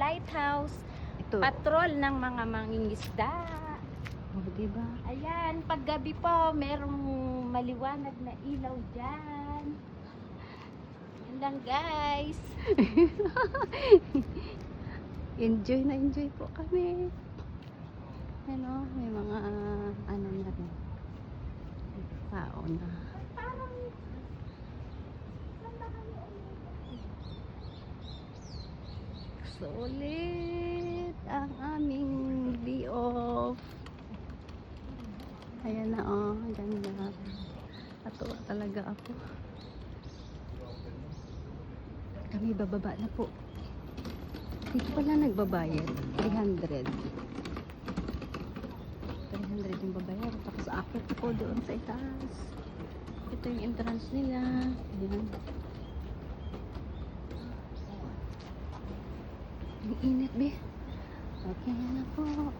lighthouse. Ito. Patrol ng mga mangingisda. Oh, diba? Ayan, paggabi po, merong maliwanag na ilaw dyan. Yan lang guys. Enjoy na enjoy po kami. Ano, may mga ano na rin. Tao na. Sulit ang aming day off. Ayan na oh, ganda. Natuwa talaga ako. Kami bababa na po. Dito pala nagbabayad. 300. 300 yung babayad. Tapos akit ako doon sa itaas. Ito yung entrance nila. Ayan. Ang init, be. Okay na po.